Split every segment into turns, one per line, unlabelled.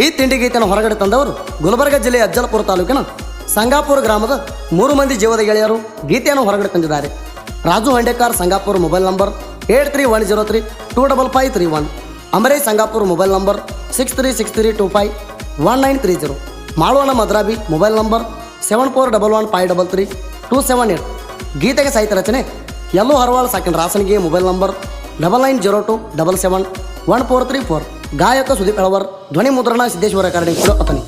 ಈ ತಿಂಡಿ ಗೀತೆಯನ್ನು ಹೊರಗಡೆ ತಂದವರು ಗುಲ್ಬರ್ಗ ಜಿಲ್ಲೆಯ ಅಜ್ಜಲಪುರ ತಾಲೂಕಿನ ಸಂಗಾಪುರ ಗ್ರಾಮದ ಮೂರು ಮಂದಿ ಜೀವದ ಗೆಳೆಯರು ಗೀತೆಯನ್ನು ಹೊರಗಡೆ ತಂದಿದ್ದಾರೆ. Raju Handekar Sangapura mobile number eight three one zero three two double five three one. Amaresh Sangapura mobile number six three six three two five one nine three zero. ಮಾಳವನ ಮದ್ರಾಬಿ mobile number seven four double one five double three two seven eight. ಗೀತೆಗೆ ಸಾಹಿತ್ಯ ರಚನೆ ಎಲ್ಲೋ ಹರವಾಳ್ ಸಾಕಿನ ರಾಸನಿಗೆ mobile number double nine zero two double seven one four three four. ಗಾಯಕ ಸುದೀಪ್ ಎಳವರ್ ಧ್ವನಿ ಮುದ್ರಣ ಸಿದ್ದೇಶ್ವರ ಕೂಡ ಅತನಿ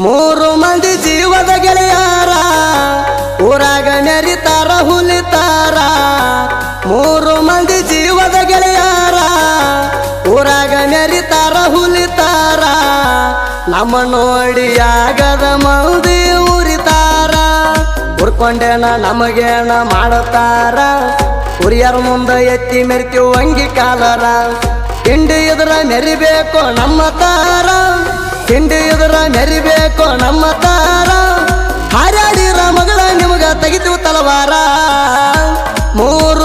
ಮೂರು ಮಂದಿ ಜೀವದ ಗೆಳೆಯಾರ ಹುಲಿತಾರ ನಮ್ಮ ನೋಡಿ ಆಗದ ಮೌದಿ ಉರಿತಾರ ಉರ್ಕೊಂಡೇನ ನಮಗೇನ ಮಾಡುತ್ತಾರ? ಉರಿಯರ ಮುಂದೆ ಎತ್ತಿ ಮೆರ್ತಿ ಅಂಗಿ ಕಾಲರ? ತಿಂಡಿ ಎದುರ ಮೆರಿಬೇಕು ನಮ್ಮ ತಾರ? ತಿಂಡಿ ಎದುರ ಮೆರಿಬೇಕು ನಮ್ಮ ತಾರ? ಹಾರಾಡಿರ ಮಗಳ ನಿಮಗ ತೆಗಿತು ತಲವಾರ? ಮೂರು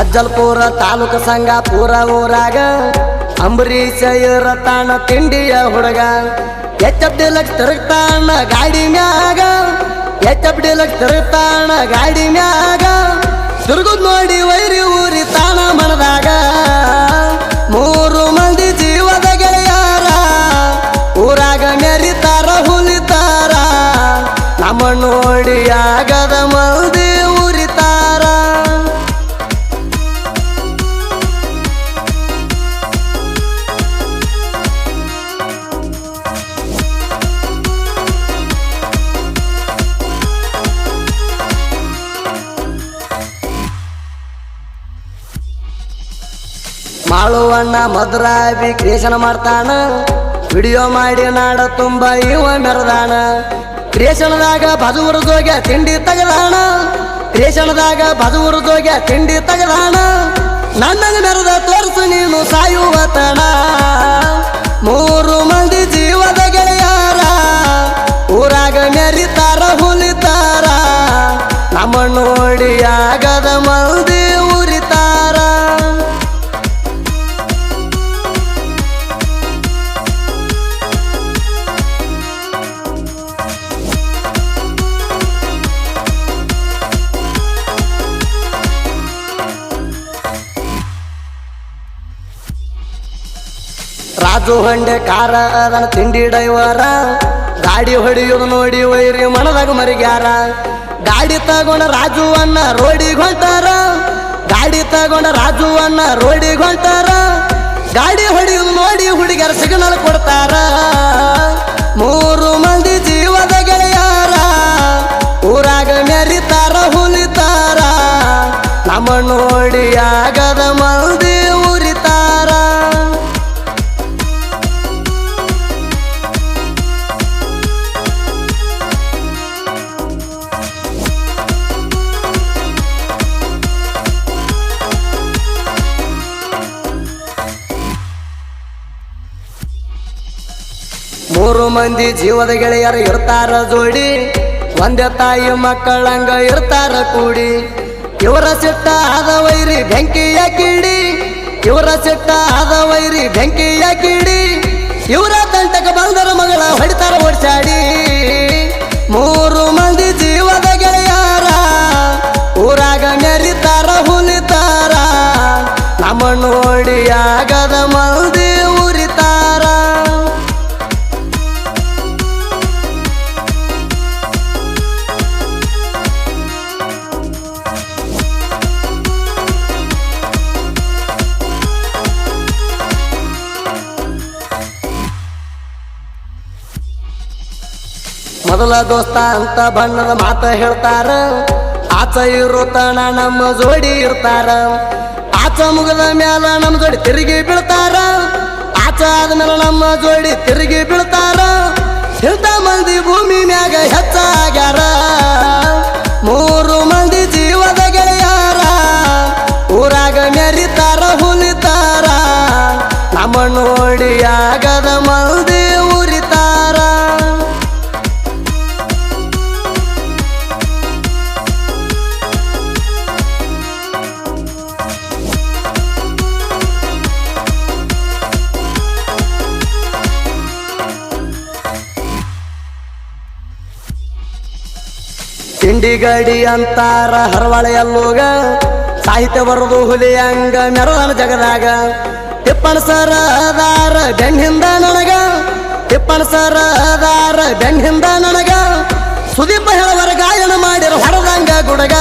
ಅಜ್ಜಲ್ಪುರ ತಾಲೂಕು ಸಂಘ, ಪೂರ ಊರಾಗ. ಅಂಬರೀಷ ಇರತಾಣ ತಿಂಡಿಯ ಹುಡುಗ. ಎಚ್ ಎಫ್ ಡಿಲಕ್ಸ್ ತಿರುಗ್ತಾಣ ಗಾಡಿ ಮ್ಯಾಗ. ಎಚ್ ಎಫ್ ಡಿಲಕ್ಸ್ ತಿರುಗ್ತಾಣ ಗಾಡಿ ಮ್ಯಾಗ. ತಿರುಗುದ್ ನೋಡಿ ವೈರಿ ಊರಿ ತಾಣ ಮನದಾಗ. ಮೂರು ಮಂದಿ ಜೀವದ ಗೆಳೆಯಾರ. ಊರಾಗ ಮೆರಿತಾರ, ಹುಲಿತಾರ. ನಮ್ಮ ನೋಡಿ ಆಗದ ಮಂದಿ ಮಾಳುವಣ್ಣ ಮಧುರಾಬಿ ಕ್ರಿಯೇಷನ್ ಮಾಡ್ತಾನ. ವಿಡಿಯೋ ಮಾಡಿ ನಾಡ ತುಂಬ ಇವ ಮೆರದಾಣ ಕ್ರಿಯೇಷನ್ದಾಗ ಬದುವರ ಜೋಗ್ಯ ತಿಂಡಿ ತಗದಾಣ ಕ್ರಿಯೇಷನ್ದಾಗ ಬದುವರ ಜೋಗ್ಯ ತಿಂಡಿ ತಗದಾಣ ನನ್ನಂಗ ಮೆರದ ತೋರಿಸು ನೀನು ಸಾಯುವ ತಣ. ಮೂರು ಮಂದಿ ಜೀವದ ಗೆಳೆಯಾರ. ಊರಾಗ ಮೆರಿತಾರ ಹುಲಿತಾರ. ನಮ್ಮ ನೋಡಿ ಆಗದ ಮಂದಿ ರಾಜು ಹಂಡೆ ಕಾರ ಅದನ್ನ ತಿಂಡಿ ಡೈವರ. ಗಾಡಿ ಹೊಡಿಯೋದು ನೋಡಿ ವೈರಿ ಮನದಾಗ ಮರಿಗ್ಯಾರ. ಗಾಡಿ ತಗೊಂಡ ರಾಜು ಅನ್ನ ರೋಡಿಗೆ ಹೊಂಟಾರ ಗಾಡಿ ತಗೊಂಡ ರಾಜು ಅನ್ನ ರೋಡಿಗೆ ಹೊಂಟಾರ ಗಾಡಿ ಹೊಡಿಯೋದು ನೋಡಿ ಹುಡುಗಿಯರ ಸಿಗ್ನಲ್ ಕೊಡ್ತಾರ. ಮೂರು ಮಂದಿ ಜೀವದ ಗೆಳೆಯಾರ. ಊರಾಗ ಮೆರಿತಾರ ಹುಲಿತಾರ. ನಮ್ಮ ನೋಡಿ ಆಗದ ಮಂದಿ ಮೂರು ಮಂದಿ ಜೀವದ ಗೆಳೆಯರು ಇರ್ತಾರ ಜೋಡಿ. ಒಂದೇ ತಾಯಿ ಮಕ್ಕಳಂಗ ಇರ್ತಾರ ಕೂಡಿ. ಇವರ ಸಿಟ್ಟ ಆದ ವೈರಿ ಬೆಂಕಿಯ ಕಿಡಿ. ಇವರ ಸಿಟ್ಟ ಆದ ವೈರಿ ಬೆಂಕಿಯ ಕಿಡಿ. ಇವರ ತಂಟಕ ಬಂದರ ಮಗಳ ಹೊಡಿತಾರ ಓಡ್ಸಾಡಿ. ಮೊದಲ ದೋಸ್ತ ಅಂತ ಬಣ್ಣದ ಮಾತ ಹೇಳ್ತಾರ. ಆಚ ಇರೋ ತನ ನಮ್ಮ ಜೋಡಿ ಇರ್ತಾರ. ಆಚ ಮುಗದ ಮ್ಯಾಲ ನಮ್ಮ ಜೋಡಿ ತಿರುಗಿ ಬೀಳ್ತಾರ. ಆಚ ಆದ್ಮೇಲೆ ನಮ್ಮ ಜೋಡಿ ತಿರುಗಿ ಬೀಳ್ತಾರ. ಇಂಥ ಮಂದಿ ಭೂಮಿ ಮ್ಯಾಗ ಹೆಚ್ಚಾಗ್ಯಾರ ಮೂರು ಮಂದಿ ಜೀವದ ಗೆಳೆಯಾರ. ಊರಾಗ ಮೆರಿತಾರ ಹುಲಿತಾರ. ನಮ್ಮ ನೋಡಿ ಆಗದ ದಿಂಡಿಗಡಿ ಅಂತಾರ ಹರವಳೆಯಲ್ಲೋಗ ಸಾಹಿತ್ಯ ಬರೆದು ಹುಲಿ ಅಂಗ ಮೆರವನ ಜಗದಾಗ. ತಿಪ್ಪಣ ಸರ ಅದಾರ ಬೆನ್ನಿಂದ ನನಗ. ತಿಪ್ಪಣ ಸರ ಅದಾರ ಬೆನ್ನಿಂದ ನನಗ. ಸುದೀಪ ಹೇಳವರ ಗಾಯನ ಮಾಡಿರ ಹೊರದಂಗ ಗುಡಗ.